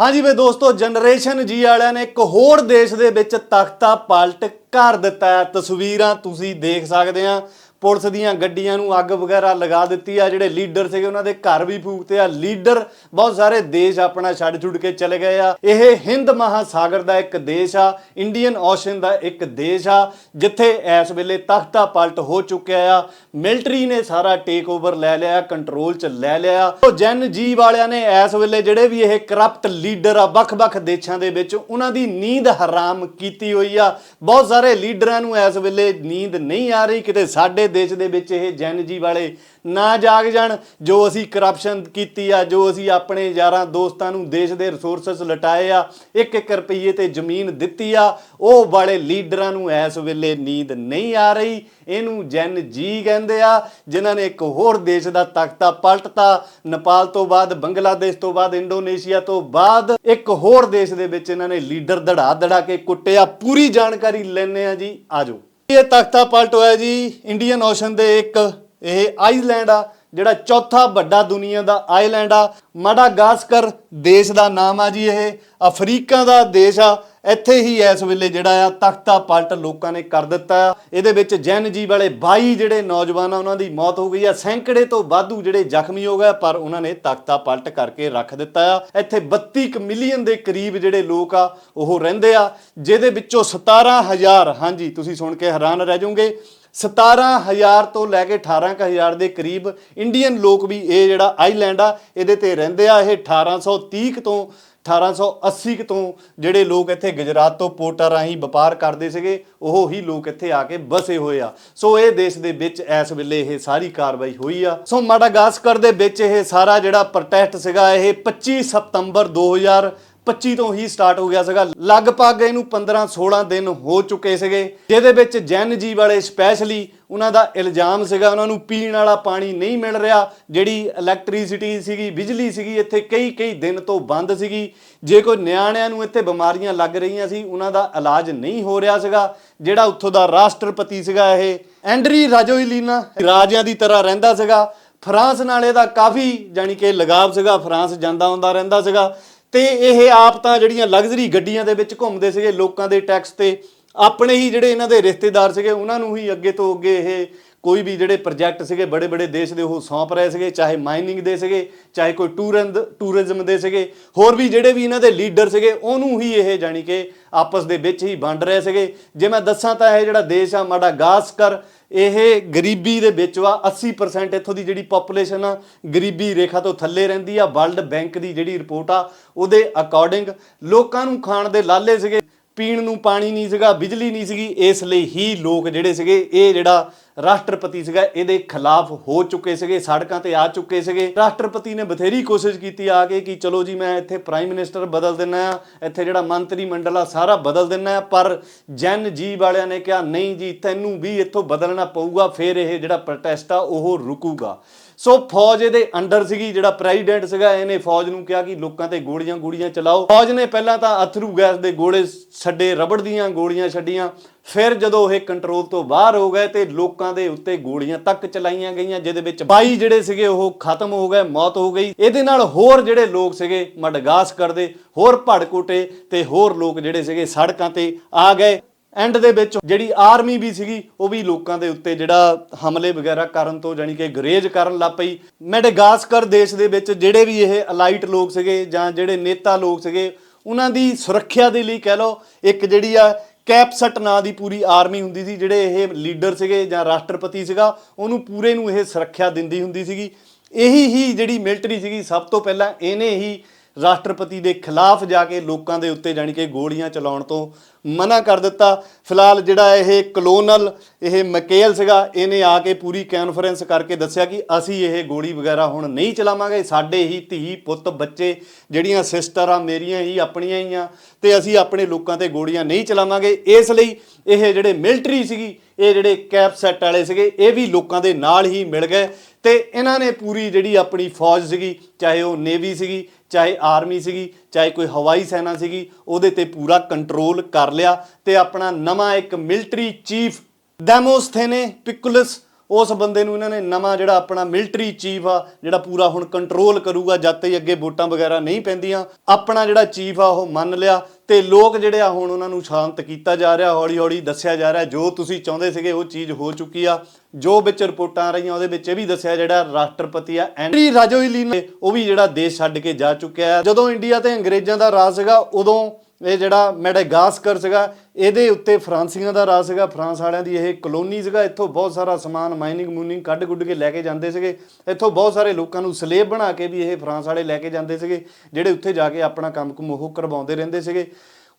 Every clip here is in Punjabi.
ਹਾਂਜੀ ਵੇ ਦੋਸਤੋ ਜਨਰੇਸ਼ਨ ਜੀ ਵਾਲਿਆਂ ਨੇ ਇੱਕ ਹੋਰ ਦੇਸ਼ ਦੇ ਵਿੱਚ ਤਖਤਾ ਪਲਟ ਕਰ ਦਿੱਤਾ ਹੈ। ਤਸਵੀਰਾਂ ਤੁਸੀਂ ਦੇਖ ਸਕਦੇ ਆ ਪੁਲਿਸ ਦੀਆਂ ਗੱਡੀਆਂ ਨੂੰ ਅੱਗ ਵਗੈਰਾ ਲਗਾ ਦਿੱਤੀ ਆ, ਜਿਹੜੇ ਲੀਡਰ ਸੀਗੇ, ਉਹਨਾਂ ਦੇ ਘਰ ਵੀ ਫੂਕਤੇ ਆ। ਲੀਡਰ ਬਹੁਤ ਸਾਰੇ ਦੇਸ਼ ਆਪਣਾ ਛੱਡ ਛੁੱਡ ਕੇ ਚਲੇ ਗਏ ਆ। ਇਹ ਹਿੰਦ ਮਹਾਸਾਗਰ ਦਾ ਇੱਕ ਦੇਸ਼ ਆ, ਇੰਡੀਅਨ ਓਸ਼ਨ ਦਾ ਇੱਕ ਦੇਸ਼ ਆ, ਜਿੱਥੇ ਇਸ ਵੇਲੇ ਤਖਤਾ ਪਲਟ ਹੋ ਚੁੱਕਿਆ ਆ। ਮਿਲਟਰੀ ਨੇ ਸਾਰਾ ਟੇਕ ਓਵਰ ਲੈ ਲਿਆ ਕੰਟਰੋਲ ਚ ਲੈ ਲਿਆ। ਉਹ ਜਨ ਜੀ ਵਾਲਿਆਂ ਨੇ ਇਸ ਵੇਲੇ ਜਿਹੜੇ ਵੀ ਇਹ ਕਰਪਟ ਲੀਡਰ ਆ, ਵੱਖ-ਵੱਖ ਦੇਸ਼ਾਂ ਦੇ ਵਿੱਚ, ਉਹਨਾਂ ਦੀ ਨੀਂਦ ਹਰਾਮ ਕੀਤੀ ਹੋਈ ਆ। ਬਹੁਤ ਸਾਰੇ ਲੀਡਰਾਂ ਨੂੰ ਇਸ ਵੇਲੇ ਨੀਂਦ ਨਹੀਂ ਆ ਰਹੀ, ਕਿਤੇ ਸਾਡੇ ਦੇਸ਼ ਦੇ ਵਿੱਚ ਇਹ ਜੈਨ ਜੀ ਵਾਲੇ ਨਾ ਜਾਗ ਜਾਣ, ਜੋ ਅਸੀਂ ਕਰਪਸ਼ਨ ਕੀਤੀ ਆ, ਜੋ ਅਸੀਂ ਆਪਣੇ ਯਾਰਾਂ ਦੋਸਤਾਂ ਨੂੰ ਦੇਸ਼ ਦੇ ਰਿਸੋਰਸਸ ਲਟਾਏ ਆ ਇੱਕ ਇੱਕ ਰੁਪਈਏ ਤੇ ਜ਼ਮੀਨ ਦਿੱਤੀ ਆ, ਉਹ ਵਾਲੇ ਲੀਡਰਾਂ ਨੂੰ ਇਸ ਵੇਲੇ ਨੀਂਦ ਨਹੀਂ ਆ ਰਹੀ। ਇਹਨੂੰ ਜੈਨ ਜੀ ਕਹਿੰਦੇ ਆ, ਜਿਨ੍ਹਾਂ ਨੇ ਇੱਕ ਹੋਰ ਦੇਸ਼ ਦਾ ਤਖਤਾ ਪਲਟਤਾ, ਨੇਪਾਲ ਤੋਂ ਬਾਅਦ, ਬੰਗਲਾਦੇਸ਼ ਤੋਂ ਬਾਅਦ, ਇੰਡੋਨੇਸ਼ੀਆ ਤੋਂ ਬਾਅਦ, ਇੱਕ ਹੋਰ ਦੇਸ਼ ਦੇ ਵਿੱਚ ਇਹਨਾਂ ਨੇ ਲੀਡਰ ਧੜਾ ਧੜਾ ਕੇ ਕੁੱਟਿਆ। ਪੂਰੀ ਜਾਣਕਾਰੀ ਲੈਣੇ ਆ ਜੀ ਆਜੋ ਇਹ ਤਖਤਾ ਪਲਟ ਹੋਇਆ ਜੀ ਇੰਡੀਅਨ ਓਸ਼ਨ ਦੇ ਇੱਕ, ਇਹ ਆਈਲੈਂਡ ਆ, ਜਿਹੜਾ ਚੌਥਾ ਵੱਡਾ ਦੁਨੀਆ ਦਾ ਆਈਲੈਂਡ ਆ। ਮਾਡਾਗਾਸਕਰ ਦੇਸ਼ ਦਾ ਨਾਮ ਆ ਜੀ ਇਹ, ਅਫਰੀਕਾ ਦਾ ਦੇਸ਼ ਆ ਇੱਥੇ ਹੀ ਇਸ ਵੇਲੇ ਜਿਹੜਾ ਆ ਤਖਤਾ ਪਲਟ ਲੋਕਾਂ ਨੇ ਕਰ ਦਿੱਤਾ। ਆ ਇਹਦੇ ਵਿੱਚ ਜੈਨ ਜੀ ਵਾਲੇ 22 ਜਿਹੜੇ ਨੌਜਵਾਨ ਆ ਉਹਨਾਂ ਦੀ ਮੌਤ ਹੋ ਗਈ ਆ। ਸੈਂਕੜੇ ਤੋਂ ਵਾਧੂ ਜਿਹੜੇ ਜ਼ਖਮੀ ਹੋ ਗਏ ਪਰ ਉਹਨਾਂ ਨੇ ਤਖਤਾ ਪਲਟ ਕਰਕੇ ਰੱਖ ਦਿੱਤਾ ਆ। ਇੱਥੇ 32 ਕੁ ਮਿਲੀਅਨ ਦੇ ਕਰੀਬ ਜਿਹੜੇ ਲੋਕ ਆ, ਉਹ ਰਹਿੰਦੇ ਆ, ਜਿਹਦੇ ਵਿੱਚੋਂ 17000 ਹਾਂਜੀ, ਤੁਸੀਂ ਸੁਣ ਕੇ ਹੈਰਾਨ ਰਹਿ ਜਾਓਗੇ। 17000 ਤੋਂ ਲੈ ਕੇ 18000 ਦੇ ਕਰੀਬ ਇੰਡੀਅਨ ਲੋਕ ਵੀ ਇਹ ਜਿਹੜਾ ਆਈਲੈਂਡ ਆ, ਇਹਦੇ ਤੇ ਰਹਿੰਦੇ ਆ। ਇਹ 1830 ਕੁ ਤੋਂ 1880 ਕੁ ਤੋਂ ਜਿਹੜੇ ਲੋਕ ਇੱਥੇ ਗੁਜਰਾਤ ਤੋਂ ਪੋਰਟਾਂ ਰਾਹੀਂ ਵਪਾਰ ਕਰਦੇ ਸੀਗੇ, ਉਹ ਹੀ ਲੋਕ ਇੱਥੇ ਆ ਕੇ ਬਸੇ ਹੋਏ ਆ। ਸੋ ਇਹ ਦੇਸ਼ ਦੇ ਵਿੱਚ ਇਸ ਵੇਲੇ ਇਹ ਸਾਰੀ ਕਾਰਵਾਈ ਹੋਈ ਆ। ਸੋ ਮਾਡਾਗਾਸਕਰ ਦੇ ਵਿੱਚ ਇਹ ਸਾਰਾ ਜਿਹੜਾ ਪ੍ਰੋਟੈਸਟ ਸੀਗਾ, ਇਹ 25 ਸਤੰਬਰ 2000 25 ਤੋਂ ਹੀ ਸਟਾਰਟ ਹੋ ਗਿਆ ਸੀਗਾ। ਲਗਭਗ ਇਹਨੂੰ 15 16 ਦਿਨ ਹੋ ਚੁੱਕੇ ਸੀਗੇ, ਜਿਹਦੇ ਵਿੱਚ ਜੈਨ ਜੀ ਵਾਲੇ ਸਪੈਸ਼ਲੀ ਉਹਨਾਂ ਦਾ ਇਲਜ਼ਾਮ ਸੀਗਾ, ਉਹਨਾਂ ਨੂੰ ਪੀਣ ਵਾਲਾ ਪਾਣੀ ਨਹੀਂ ਮਿਲ ਰਿਹਾ, ਜਿਹੜੀ ਇਲੈਕਟ੍ਰਿਸਿਟੀ ਸੀਗੀ, ਬਿਜਲੀ ਸੀਗੀ, ਇੱਥੇ ਕਈ ਕਈ ਦਿਨ ਤੋਂ ਬੰਦ ਸੀਗੀ। ਜੇ ਕੋਈ ਨਿਆਣਿਆਂ ਨੂੰ ਇੱਥੇ ਬਿਮਾਰੀਆਂ ਲੱਗ ਰਹੀਆਂ ਸੀ, ਉਹਨਾਂ ਦਾ ਇਲਾਜ ਨਹੀਂ ਹੋ ਰਿਹਾ ਸੀਗਾ, ਜਿਹੜਾ ਉੱਥੋਂ ਦਾ ਰਾਸ਼ਟਰਪਤੀ ਸੀਗਾ ਇਹ, ਐਂਡਰੀ ਰਾਜੋਇਲੀਨਾ, ਰਾਜਿਆਂ ਦੀ ਤਰ੍ਹਾਂ ਰਹਿੰਦਾ ਸੀਗਾ। ਫਰਾਂਸ ਨਾਲ ਇਹਦਾ ਕਾਫੀ ਜਾਨੀ ਕਿ ਲਗਾਵ ਸੀਗਾ, ਫਰਾਂਸ ਜਾਂਦਾ ਆਉਂਦਾ ਰਹਿੰਦਾ ਸੀਗਾ। ਤੇ ਇਹ ਆਪ ਤਾਂ ਜਿਹੜੀਆਂ ਲਗਜ਼ਰੀ ਗੱਡੀਆਂ ਦੇ ਵਿੱਚ ਘੁੰਮਦੇ ਸੀਗੇ, ਲੋਕਾਂ ਦੇ ਟੈਕਸ ਤੇ ਆਪਣੇ ਹੀ ਜਿਹੜੇ ਇਹਨਾਂ ਦੇ ਰਿਸ਼ਤੇਦਾਰ ਸੀਗੇ, ਉਹਨਾਂ ਨੂੰ ਹੀ ਅੱਗੇ ਤੋਂ ਅੱਗੇ ਇਹ ਕੋਈ ਵੀ ਜਿਹੜੇ ਪ੍ਰੋਜੈਕਟ ਸੀਗੇ, ਬੜੇ ਬੜੇ ਦੇਸ਼ ਦੇ ਉਹ ਸੌਂਪ ਰਹੇ ਸੀਗੇ, ਚਾਹੇ ਮਾਈਨਿੰਗ ਦੇ ਸੀਗੇ, ਚਾਹੇ ਕੋਈ ਟੂਰਿੰਦ ਟੂਰਿਜ਼ਮ ਦੇ ਸੀਗੇ, ਹੋਰ ਵੀ ਜਿਹੜੇ ਵੀ ਇਹਨਾਂ ਦੇ ਲੀਡਰ ਸੀਗੇ, ਉਹਨੂੰ ਹੀ ਇਹ ਜਾਣੀ ਕਿ ਆਪਸ ਦੇ ਵਿੱਚ ਹੀ ਵੰਡ ਰਹੇ ਸੀਗੇ। ਜੇ ਮੈਂ ਦੱਸਾਂ ਤਾਂ ਇਹ ਜਿਹੜਾ ਦੇਸ਼ ਆ ਮਾਡਾਗਾਸਕਰ ਇਹ ਗਰੀਬੀ ਦੇ ਵਿੱਚ ਵਾ 80% ਇੱਥੋਂ ਦੀ ਜਿਹੜੀ ਪੋਪੂਲੇਸ਼ਨ ਆ, ਗਰੀਬੀ ਰੇਖਾ ਤੋਂ ਥੱਲੇ ਰਹਿੰਦੀ ਆ। ਵਰਲਡ ਬੈਂਕ ਦੀ ਜਿਹੜੀ ਰਿਪੋਰਟ ਆ, ਉਹਦੇ ਅਕੋਰਡਿੰਗ ਲੋਕਾਂ ਨੂੰ ਖਾਣ ਦੇ ਲਾਲੇ ਸੀਗੇ। ਪੀਣ ਨੂੰ ਪਾਣੀ ਨਹੀਂ ਸੀਗਾ, ਬਿਜਲੀ ਨਹੀਂ ਸੀਗੀ, ਇਸ ਲਈ ਹੀ ਲੋਕ ਜਿਹੜੇ ਸੀਗੇ, ਇਹ ਜਿਹੜਾ ਰਾਸ਼ਟਰਪਤੀ ਸੀਗਾ, ਇਹਦੇ ਖਿਲਾਫ ਹੋ ਚੁੱਕੇ ਸੀਗੇ, ਸੜਕਾਂ ਤੇ ਆ ਚੁੱਕੇ ਸੀਗੇ। ਰਾਸ਼ਟਰਪਤੀ ਨੇ ਬਥੇਰੀ ਕੋਸ਼ਿਸ਼ ਕੀਤੀ ਆ ਕੇ ਕਿ ਚਲੋ ਜੀ, ਮੈਂ ਇੱਥੇ ਪ੍ਰਾਈਮ ਮਿਨਿਸਟਰ ਬਦਲ ਦਿੰਨਾ ਆ, ਇੱਥੇ ਜਿਹੜਾ ਮੰਤਰੀ ਮੰਡਲ ਆ, ਸਾਰਾ ਬਦਲ ਦਿੰਨਾ ਆ, ਪਰ ਜਨ ਜੀ ਵਾਲਿਆਂ ਨੇ ਕਿਹਾ, ਨਹੀਂ ਜੀ, ਤੈਨੂੰ ਵੀ ਇੱਥੋਂ ਬਦਲਣਾ ਪਊਗਾ, ਫਿਰ ਇਹ ਜਿਹੜਾ ਪ੍ਰੋਟੈਸਟ ਆ, ਉਹ ਰੁਕੂਗਾ। ਸੋ ਫੌਜ ਇਹਦੇ ਅੰਡਰ ਸੀਗੀ, ਜਿਹੜਾ ਪ੍ਰੈਜ਼ੀਡੈਂਟ ਸੀਗਾ, ਇਹਨੇ ਫੌਜ ਨੂੰ ਕਿਹਾ ਕਿ ਲੋਕਾਂ ਤੇ ਗੋਲੀਆਂ ਗੋਲੀਆਂ ਚਲਾਓ। ਫੌਜ ਨੇ ਪਹਿਲਾਂ ਤਾਂ ਅਥਰੂ ਗੈਸ ਦੇ ਗੋਲੇ ਛੱਡੇ, ਰਬੜ ਦੀਆਂ ਗੋਲੀਆਂ ਛੱਡੀਆਂ। ਫਿਰ ਜਦੋਂ ਇਹ ਕੰਟਰੋਲ ਤੋਂ ਬਾਹਰ ਹੋ ਗਏ ਤੇ ਲੋਕਾਂ ਦੇ ਉੱਤੇ ਗੋਲੀਆਂ ਤੱਕ ਚਲਾਈਆਂ ਗਈਆਂ, ਜਿਹਦੇ ਵਿੱਚ 22 ਜਿਹੜੇ ਸੀਗੇ, ਉਹ ਖਤਮ ਹੋ ਗਏ, ਮੌਤ ਹੋ ਗਈ। ਇਹਦੇ ਨਾਲ ਹੋਰ ਜਿਹੜੇ ਲੋਕ ਸੀਗੇ, ਮਡਗਾਸਕਰ ਦੇ, ਹੋਰ ਭੜਕੋਟੇ ਤੇ ਹੋਰ ਲੋਕ ਜਿਹੜੇ ਸੀਗੇ, ਸੜਕਾਂ ਤੇ ਆ ਗਏ। ਐਂਡ ਦੇ ਵਿੱਚ ਜਿਹੜੀ ਆਰਮੀ ਵੀ ਸੀਗੀ, ਉਹ ਵੀ ਲੋਕਾਂ ਦੇ ਉੱਤੇ ਜਿਹੜਾ ਹਮਲੇ ਵਗੈਰਾ ਕਰਨ ਤੋਂ ਜਾਨੀ ਕਿ ਗਰੇਜ ਕਰਨ ਲੱਗ ਪਈ। ਮੈਡਗਾਸਕਰ ਦੇਸ਼ ਦੇ ਵਿੱਚ ਜਿਹੜੇ ਵੀ ਇਹ ਅਲਾਈਟ ਲੋਕ ਸੀਗੇ ਜਾਂ ਜਿਹੜੇ ਨੇਤਾ ਲੋਕ ਸੀਗੇ, ਉਹਨਾਂ ਦੀ ਸੁਰੱਖਿਆ ਦੇ ਲਈ ਕਹਿ ਲਓ, ਇੱਕ ਜਿਹੜੀ ਆ ਕੈਪਸਟ ਨਾਂ ਦੀ ਪੂਰੀ ਆਰਮੀ ਹੁੰਦੀ ਸੀ, ਜਿਹੜੇ ਇਹ ਲੀਡਰ ਸੀਗੇ ਜਾਂ ਰਾਸ਼ਟਰਪਤੀ ਸੀਗਾ, ਉਹਨੂੰ ਪੂਰੇ ਨੂੰ ਇਹ ਸੁਰੱਖਿਆ ਦਿੰਦੀ ਹੁੰਦੀ ਸੀਗੀ। ਇਹੀ ਹੀ ਜਿਹੜੀ ਮਿਲਟਰੀ ਸੀਗੀ, ਸਭ ਤੋਂ ਪਹਿਲਾਂ ਇਹਨੇ ਹੀ ਰਾਸ਼ਟਰਪਤੀ ਦੇ ਖਿਲਾਫ ਜਾ ਕੇ ਲੋਕਾਂ ਦੇ ਉੱਤੇ ਜਾਣੀ ਕਿ ਗੋਲੀਆਂ ਚਲਾਉਣ ਤੋਂ ਮਨਾ ਕਰ ਦਿੱਤਾ। ਫਿਲਹਾਲ ਜਿਹੜਾ ਇਹ ਕਲੋਨਲ, ਇਹ ਮਕੇਲ ਸੀਗਾ, ਇਹਨੇ ਆ ਕੇ ਪੂਰੀ ਕਾਨਫਰੰਸ ਕਰਕੇ ਦੱਸਿਆ ਕਿ ਅਸੀਂ ਇਹ ਗੋਲੀ ਵਗੈਰਾ ਹੁਣ ਨਹੀਂ ਚਲਾਵਾਂਗੇ। ਸਾਡੇ ਹੀ ਧੀ, ਪੁੱਤ, ਬੱਚੇ ਜਿਹੜੀਆਂ ਸਿਸਟਰ ਆ ਮੇਰੀਆਂ ਹੀ, ਆਪਣੀਆਂ ਹੀ ਆ ਤੇ ਅਸੀਂ ਆਪਣੇ ਲੋਕਾਂ ਤੇ ਗੋਲੀਆਂ ਨਹੀਂ ਚਲਾਵਾਂਗੇ। ਇਸ ਲਈ ਇਹ ਜਿਹੜੇ ਮਿਲਟਰੀ ਸੀਗੀ, ਇਹ ਜਿਹੜੇ ਕੈਪ ਸੈੱਟ ਵਾਲੇ ਸੀਗੇ, ਇਹ ਵੀ ਲੋਕਾਂ ਦੇ ਨਾਲ ਹੀ ਮਿਲ ਗਏ। ਤੇ ਇਹਨਾਂ ਨੇ ਪੂਰੀ ਜਿਹੜੀ ਆਪਣੀ ਫੌਜ ਸੀਗੀ, ਚਾਹੇ ਉਹ ਨੇਵੀ ਸੀਗੀ, ਚਾਹੇ ਆਰਮੀ ਸੀਗੀ, ਚਾਹੇ ਕੋਈ ਹਵਾਈ ਸੈਨਾ ਸੀਗੀ, ਉਹਦੇ ਤੇ ਪੂਰਾ ਕੰਟਰੋਲ ਕਰ ਲਿਆ ਤੇ ਆਪਣਾ ਨਵਾਂ ਇੱਕ ਮਿਲਟਰੀ ਚੀਫ ਡੈਮੋਸਥੇਨੇ ਪਿਕੁਲਸ। ਉਸ ਬੰਦੇ ਨੂੰ ਇਹਨਾਂ ਨੇ ਨਵਾਂ ਜਿਹੜਾ ਆਪਣਾ ਮਿਲਟਰੀ ਚੀਫ ਆ, ਜਿਹੜਾ ਪੂਰਾ ਹੁਣ ਕੰਟਰੋਲ ਕਰੂਗਾ, ਜਦ ਤੱਕ ਅੱਗੇ ਵੋਟਾਂ ਵਗੈਰਾ ਨਹੀਂ ਪੈਂਦੀਆਂ, ਆਪਣਾ ਜਿਹੜਾ ਚੀਫ ਆ, ਉਹ ਮੰਨ ਲਿਆ ਤੇ ਲੋਕ ਜਿਹੜੇ ਆ ਹੁਣ ਉਹਨਾਂ ਨੂੰ ਸ਼ਾਂਤ ਕੀਤਾ ਜਾ ਰਿਹਾ ਹੌਲੀ ਹੌਲੀ ਦੱਸਿਆ ਜਾ ਰਿਹਾ, ਜੋ ਤੁਸੀਂ ਚਾਹੁੰਦੇ ਸੀਗੇ ਉਹ ਚੀਜ਼ ਹੋ ਚੁੱਕੀ ਆ। ਜੋ ਵਿੱਚ ਰਿਪੋਰਟਾਂ ਆ ਰਹੀਆਂ, ਉਹਦੇ ਵਿੱਚ ਇਹ ਵੀ ਦੱਸਿਆ ਜਿਹੜਾ ਰਾਸ਼ਟਰਪਤੀ ਆ ਐਂਡਰੀ ਰਾਜੋਇਲੀਨਾ ਉਹ ਵੀ ਜਿਹੜਾ ਦੇਸ਼ ਛੱਡ ਕੇ ਜਾ ਚੁੱਕਿਆ ਹੈ। ਜਦੋਂ ਇੰਡੀਆ ਤੇ ਅੰਗਰੇਜ਼ਾਂ ਦਾ ਰਾਜ ਸੀਗਾ, ਉਦੋਂ ਇਹ ਜਿਹੜਾ ਮੈਡਾਗਾਸਕਰ ਸੀਗਾ, ਇਹਦੇ ਉੱਤੇ ਫਰਾਂਸੀਆਂ ਦਾ ਰਾਜ ਸੀਗਾ, ਫਰਾਂਸ ਵਾਲਿਆਂ ਦੀ ਇਹ ਕਲੋਨੀ ਸੀਗਾ। ਇੱਥੋਂ ਬਹੁਤ ਸਾਰਾ ਸਮਾਨ, ਮਾਈਨਿੰਗ, ਮੂਨਿੰਗ ਕੱਢ ਗੁੱਡ ਕੇ ਲੈ ਕੇ ਜਾਂਦੇ ਸੀਗੇ। ਇੱਥੋਂ ਬਹੁਤ ਸਾਰੇ ਲੋਕਾਂ ਨੂੰ ਸਲੇਬ ਬਣਾ ਕੇ ਵੀ ਇਹ ਫਰਾਂਸ ਵਾਲੇ ਲੈ ਕੇ ਜਾਂਦੇ ਸੀਗੇ, ਜਿਹੜੇ ਉੱਥੇ ਜਾ ਕੇ ਆਪਣਾ ਕੰਮ ਕੁਮ ਉਹ ਕਰਵਾਉਂਦੇ ਰਹਿੰਦੇ ਸੀਗੇ।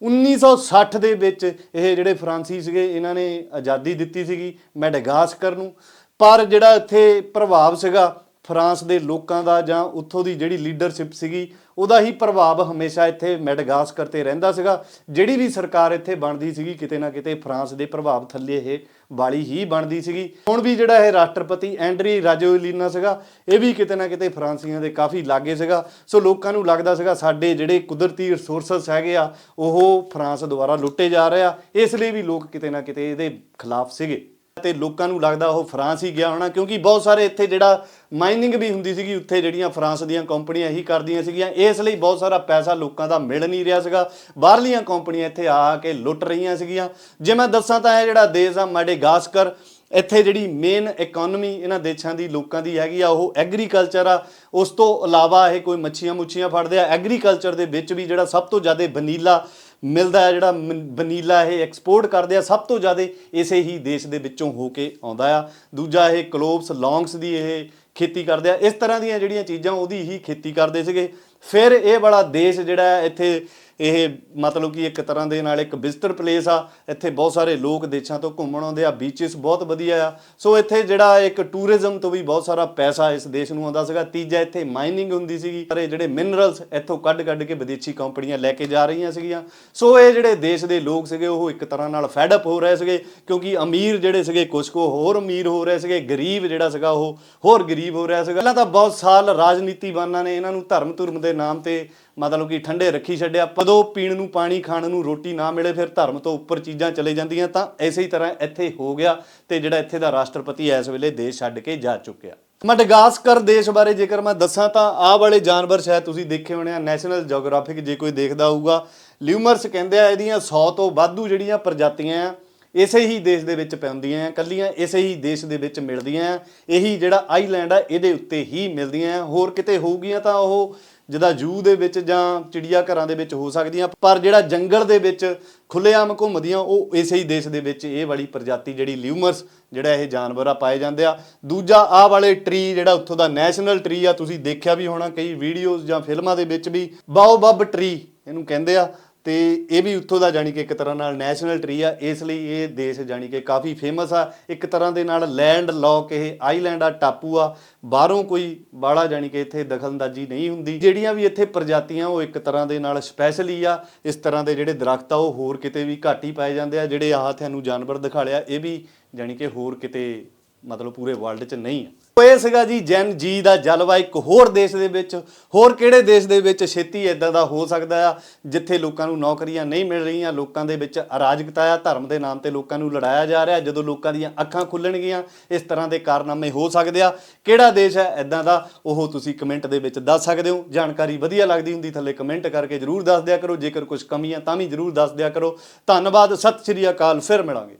1960 ਦੇ ਵਿੱਚ ਇਹ ਜਿਹੜੇ ਫਰਾਂਸੀ ਸੀਗੇ, ਇਹਨਾਂ ਨੇ ਆਜ਼ਾਦੀ ਦਿੱਤੀ ਸੀਗੀ ਮੈਡਗਾਸਕਰ ਨੂੰ। ਪਰ ਜਿਹੜਾ ਇੱਥੇ ਪ੍ਰਭਾਵ ਸੀਗਾ ਫਰਾਂਸ ਦੇ ਲੋਕਾਂ ਦਾ ਜਾਂ ਉੱਥੋਂ ਦੀ ਜਿਹੜੀ ਲੀਡਰਸ਼ਿਪ ਸੀਗੀ ਉਹਦਾ ਹੀ ਪ੍ਰਭਾਵ ਹਮੇਸ਼ਾ ਇੱਥੇ ਮੈਡਾਗਾਸਕਰ ਤੇ ਰਹਿੰਦਾ ਸੀਗਾ। ਜਿਹੜੀ ਵੀ ਸਰਕਾਰ ਇੱਥੇ ਬਣਦੀ ਸੀਗੀ, ਕਿਤੇ ਨਾ ਕਿਤੇ ਫਰਾਂਸ ਦੇ ਪ੍ਰਭਾਵ ਥੱਲੇ ਇਹ ਵਾਲੀ ਹੀ ਬਣਦੀ ਸੀਗੀ। ਹੁਣ ਵੀ ਜਿਹੜਾ ਇਹ ਰਾਸ਼ਟਰਪਤੀ ਐਂਡਰੀ ਰਾਜੋਲੀਨਾ ਸੀਗਾ, ਇਹ ਵੀ ਕਿਤੇ ਨਾ ਕਿਤੇ ਫਰਾਂਸੀਆਂ ਦੇ ਕਾਫੀ ਲਾਗੇ ਸੀਗਾ। ਸੋ ਲੋਕਾਂ ਨੂੰ ਲੱਗਦਾ ਸੀਗਾ ਸਾਡੇ ਜਿਹੜੇ ਕੁਦਰਤੀ ਰਿਸੋਰਸਸ ਹੈਗੇ ਆ, ਉਹ ਫਰਾਂਸ ਦੁਆਰਾ ਲੁੱਟੇ ਜਾ ਰਹੇ ਆ। ਇਸ ਲਈ ਵੀ ਲੋਕ ਕਿਤੇ ਨਾ ਕਿਤੇ ਇਹਦੇ ਖਿਲਾਫ ਸੀਗੇ। ਤੇ ਲੋਕਾਂ ਨੂੰ ਲੱਗਦਾ ਉਹ ਫਰਾਂਸ ਹੀ ਗਿਆ ਹੋਣਾ, ਕਿਉਂਕਿ ਬਹੁਤ ਸਾਰੇ ਇੱਥੇ ਜਿਹੜਾ ਮਾਈਨਿੰਗ ਵੀ ਹੁੰਦੀ ਸੀਗੀ, ਉੱਥੇ ਜਿਹੜੀਆਂ ਫਰਾਂਸ ਦੀਆਂ ਕੰਪਨੀਆਂ ਹੀ ਕਰਦੀਆਂ ਸੀਗੀਆਂ। ਇਸ ਲਈ ਬਹੁਤ ਸਾਰਾ ਪੈਸਾ ਲੋਕਾਂ ਦਾ ਮਿਲ ਨਹੀਂ ਰਿਹਾ ਸੀਗਾ। ਬਾਹਰਲੀਆਂ ਕੰਪਨੀਆਂ ਇੱਥੇ ਆ ਕੇ ਲੁੱਟ ਰਹੀਆਂ ਸੀਗੀਆਂ। ਜੇ ਮੈਂ ਦੱਸਾਂ ਤਾਂ ਇਹ ਜਿਹੜਾ ਦੇਸ਼ ਆ, ਮੈਡੇਗਾਸਕਰ, ਇੱਥੇ ਜਿਹੜੀ ਮੇਨ ਇਕਨੋਮੀ ਇਹਨਾਂ ਦੇਸ਼ਾਂ ਦੀ, ਲੋਕਾਂ ਦੀ ਹੈਗੀ ਆ, ਉਹ ਐਗਰੀਕਲਚਰ ਆ। ਉਸ ਤੋਂ ਇਲਾਵਾ ਇਹ ਕੋਈ ਮੱਛੀਆਂ ਮੁੱਛੀਆਂ ਫੜਦੇ ਆ। ਐਗਰੀਕਲਚਰ ਦੇ ਵਿੱਚ ਵੀ ਜਿਹੜਾ ਸਭ ਤੋਂ ਜ਼ਿਆਦਾ ਵਨੀਲਾ ਮਿਲਦਾ ਹੈ ਜਿਹੜਾ ਮ- ਵਨੀਲਾ ਇਹ ਐਕਸਪੋਰਟ ਕਰਦੇ ਆ, ਸਭ ਤੋਂ ਜ਼ਿਆਦਾ ਇਸੇ ਹੀ ਦੇਸ਼ ਦੇ ਵਿੱਚੋਂ ਹੋ ਕੇ ਆਉਂਦਾ ਆ। ਦੂਜਾ ਇਹ ਕਲੋਵਸ ਲੌਂਗਸ ਦੀ ਇਹ ਖੇਤੀ ਕਰਦੇ ਆ। ਇਸ ਤਰ੍ਹਾਂ ਦੀਆਂ ਜਿਹੜੀਆਂ ਚੀਜ਼ਾਂ, ਉਹਦੀ ਹੀ ਖੇਤੀ ਕਰਦੇ ਸੀਗੇ। ਫਿਰ ਇਹ ਵਾਲਾ ਦੇਸ਼ ਜਿਹੜਾ ਇੱਥੇ ਇਹ ਮਤਲਬ ਕਿ ਇੱਕ ਤਰ੍ਹਾਂ ਦੇ ਨਾਲ ਇੱਕ ਵਿਜ਼ਟਰ ਪਲੇਸ ਆ। ਇੱਥੇ ਬਹੁਤ ਸਾਰੇ ਲੋਕ ਦੇਸ਼ਾਂ ਤੋਂ ਘੁੰਮਣ ਆਉਂਦੇ ਆ ਬੀਚਸ ਬਹੁਤ ਵਧੀਆ ਆ। ਸੋ ਇੱਥੇ ਜਿਹੜਾ ਇੱਕ ਟੂਰਿਜ਼ਮ ਤੋਂ ਵੀ ਬਹੁਤ ਸਾਰਾ ਪੈਸਾ ਇਸ ਦੇਸ਼ ਨੂੰ ਆਉਂਦਾ ਸੀਗਾ। ਤੀਜਾ ਇੱਥੇ ਮਾਈਨਿੰਗ ਹੁੰਦੀ ਸੀਗੀ। ਪਰ ਜਿਹੜੇ ਮਿਨਰਲਸ ਇੱਥੋਂ ਕੱਢ ਕੱਢ ਕੇ ਵਿਦੇਸ਼ੀ ਕੰਪਨੀਆਂ ਲੈ ਕੇ ਜਾ ਰਹੀਆਂ ਸੀਗੀਆਂ। ਸੋ ਇਹ ਜਿਹੜੇ ਦੇਸ਼ ਦੇ ਲੋਕ ਸੀਗੇ, ਉਹ ਇੱਕ ਤਰ੍ਹਾਂ ਨਾਲ ਫੈਡ ਅਪ ਹੋ ਰਹੇ ਸੀਗੇ ਕਿਉਂਕਿ ਅਮੀਰ ਜਿਹੜੇ ਸੀਗੇ ਕੁਝ ਕੋ ਹੋਰ ਅਮੀਰ ਹੋ ਰਹੇ ਸੀਗੇ, ਗਰੀਬ ਜਿਹੜਾ ਸੀਗਾ ਉਹ ਹੋਰ ਗਰੀਬ ਹੋ ਰਿਹਾ ਸੀਗਾ। ਪਹਿਲਾਂ ਤਾਂ ਬਹੁਤ ਸਾਲ ਰਾਜਨੀਤੀਵਾਨਾਂ ਨੇ ਇਹਨਾਂ ਨੂੰ ਧਰਮ ਧੁਰਮ ਦੇ ਨਾਮ ਤੇ ਮਤਲਬ ਕਿ ਠੰਡੇ ਰੱਖੀ ਛੱਡਿਆ ਪਦੋਂ ਪੀਣ ਨੂੰ, ਪਾਣੀ ਖਾਣ ਨੂੰ ਰੋਟੀ ਨਾ ਮਿਲੇ, ਫਿਰ ਧਰਮ ਤੋਂ ਉੱਪਰ ਚੀਜ਼ਾਂ ਚਲੇ ਜਾਂਦੀਆਂ, ਤਾਂ ਐਸੇ ਹੀ ਤਰ੍ਹਾਂ ਇੱਥੇ ਹੋ ਗਿਆ ਤੇ ਜਿਹੜਾ ਇੱਥੇ ਦਾ ਰਾਸ਼ਟਰਪਤੀ ਇਸ ਵੇਲੇ ਦੇਸ਼ ਛੱਡ ਕੇ ਜਾ ਚੁੱਕਿਆ। ਮਡਗਾਸਕਰ ਦੇਸ਼ ਬਾਰੇ ਜੇਕਰ ਮੈਂ ਦੱਸਾਂ, ਤਾਂ ਆਹ ਵਾਲੇ ਜਾਨਵਰ ਸ਼ਾਇਦ ਤੁਸੀਂ ਦੇਖੇ ਹੋਣੇ ਆ ਨੈਸ਼ਨਲ ਜੀਓਗ੍ਰਾਫਿਕ ਜੇ ਕੋਈ ਦੇਖਦਾ ਹੋਊਗਾ, ਲਿਊਮਰਸ ਕਹਿੰਦੇ ਆ ਇਹਦੀਆਂ 100 ਤੋਂ ਵਾਧੂ ਜਿਹੜੀਆਂ ਪ੍ਰਜਾਤੀਆਂ ਆ ਇਸੇ ਹੀ ਦੇਸ਼ ਦੇ ਵਿੱਚ ਪੈਂਦੀਆਂ ਆ, ਕੱਲੀਆਂ ਇਸੇ ਹੀ ਦੇਸ਼ ਦੇ ਵਿੱਚ ਮਿਲਦੀਆਂ ਆ। ਇਹੀ ਜਿਹੜਾ ਆਈਲੈਂਡ ਆ, ਇਹਦੇ ਉੱਤੇ ਹੀ ਮਿਲਦੀਆਂ ਆ। ਹੋਰ ਕਿਤੇ ਹੋਊਗੀਆਂ ਤਾਂ ਉਹ ਜਿਹਦਾ ਜੂ ਦੇ ਵਿੱਚ ਜਾਂ ਚਿੜੀਆ ਘਰਾਂ ਦੇ ਵਿੱਚ ਹੋ ਸਕਦੀਆਂ, ਪਰ ਜਿਹੜਾ ਜੰਗਲ ਦੇ ਵਿੱਚ ਖੁੱਲੇਆਮ ਘੁੰਮਦੀਆਂ, ਉਹ ਇਸੇ ਹੀ ਦੇਸ਼ ਦੇ ਵਿੱਚ ਇਹ ਵਾਲੀ ਪ੍ਰਜਾਤੀ ਜਿਹੜੀ ਲਿਊਮਰਸ, ਜਿਹੜਾ ਇਹ ਜਾਨਵਰ ਆ ਪਾਏ ਜਾਂਦੇ ਆ। ਦੂਜਾ ਆਹ ਵਾਲੇ ਟਰੀ ਜਿਹੜਾ ਉੱਥੋਂ ਦਾ ਨੈਸ਼ਨਲ ਟਰੀ ਆ, ਤੁਸੀਂ ਦੇਖਿਆ ਵੀ ਹੋਣਾ, ਕਈ ਵੀਡੀਓਜ਼ ਜਾਂ ਫਿਲਮਾਂ ਦੇ ਵਿੱਚ ਵੀ ਬਾਓਬਬ ਟਰੀ ਇਹਨੂੰ ਕਹਿੰਦੇ ਆ। ਤੇ ਇਹ ਵੀ ਉੱਥੋਂ ਦਾ ਜਾਨੀ ਕਿ ਇੱਕ ਤਰ੍ਹਾਂ ਨਾਲ ਨੈਸ਼ਨਲ ਟਰੀ ਆ, ਇਸ ਲਈ ਇਹ ਦੇਸ਼ ਜਾਨੀ ਕਿ ਕਾਫੀ ਫੇਮਸ ਆ। ਇੱਕ ਤਰ੍ਹਾਂ ਦੇ ਨਾਲ ਲੈਂਡ ਲੌਕ ਇਹ ਆਈਲੈਂਡ ਆ, ਟਾਪੂ ਆ। ਬਾਹਰੋਂ ਕੋਈ ਬਾੜਾ ਜਾਨੀ ਕਿ ਇੱਥੇ ਦਖਲਅੰਦਾਜ਼ੀ ਨਹੀਂ ਹੁੰਦੀ। ਜਿਹੜੀਆਂ ਵੀ ਇੱਥੇ ਪ੍ਰਜਾਤੀਆਂ, ਉਹ ਇੱਕ ਤਰ੍ਹਾਂ ਦੇ ਨਾਲ ਸਪੈਸ਼ਲੀ ਆ। ਇਸ ਤਰ੍ਹਾਂ ਦੇ ਜਿਹੜੇ ਦਰਖਤ ਆ, ਉਹ ਹੋਰ ਕਿਤੇ ਵੀ ਘੱਟ ਹੀ ਪਾਏ ਜਾਂਦੇ ਆ। ਜਿਹੜੇ ਆਹ ਤੁਹਾਨੂੰ ਜਾਨਵਰ ਦਿਖਾਲਿਆ ਇਹ ਵੀ ਜਾਨੀ ਕਿ ਹੋਰ ਕਿਤੇ ਮਤਲਬ ਪੂਰੇ ਵਰਲਡ 'ਚ ਨਹੀਂ ਆ। ਇਹ ਸੀਗਾ ਜੀ ਜੈਨ ਜੀ ਦਾ ਜਲਵਾ ਇੱਕ ਹੋਰ ਦੇਸ਼ ਦੇ ਵਿੱਚ, ਹੋਰ ਕਿਹੜੇ ਦੇਸ਼ ਦੇ ਵਿੱਚ ਛੇਤੀ ਇਦਾਂ ਦਾ ਹੋ ਸਕਦਾ ਆ, ਜਿੱਥੇ ਲੋਕਾਂ ਨੂੰ ਨੌਕਰੀਆਂ ਨਹੀਂ ਮਿਲ ਰਹੀਆਂ, ਲੋਕਾਂ ਦੇ ਵਿੱਚ ਅਰਾਜਕਤਾ ਆ, ਧਰਮ ਦੇ ਨਾਮ ਤੇ ਲੋਕਾਂ ਨੂੰ ਲੜਾਇਆ ਜਾ ਰਿਹਾ, ਜਦੋਂ ਲੋਕਾਂ ਦੀਆਂ ਅੱਖਾਂ ਖੁੱਲਣਗੀਆਂ, ਇਸ ਤਰ੍ਹਾਂ ਦੇ ਕਾਰਨਾਮੇ ਹੋ ਸਕਦੇ ਆ। ਕਿਹੜਾ ਦੇਸ਼ ਹੈ ਇਦਾਂ ਦਾ, ਉਹ ਤੁਸੀਂ ਕਮੈਂਟ ਦੇ ਵਿੱਚ ਦੱਸ ਸਕਦੇ ਹੋ। ਜਾਣਕਾਰੀ ਵਧੀਆ ਲੱਗਦੀ ਹੁੰਦੀ, ਥੱਲੇ ਕਮੈਂਟ ਕਰਕੇ ਜਰੂਰ ਦੱਸ ਦਿਆ ਕਰੋ। ਜੇਕਰ ਕੁਝ ਕਮੀਆਂ ਤਾਂ ਵੀ ਜਰੂਰ ਦੱਸ ਦਿਆ ਕਰੋ। ਧੰਨਵਾਦ, ਸਤਿ ਸ਼੍ਰੀ ਅਕਾਲ, ਫਿਰ ਮਿਲਾਂਗੇ।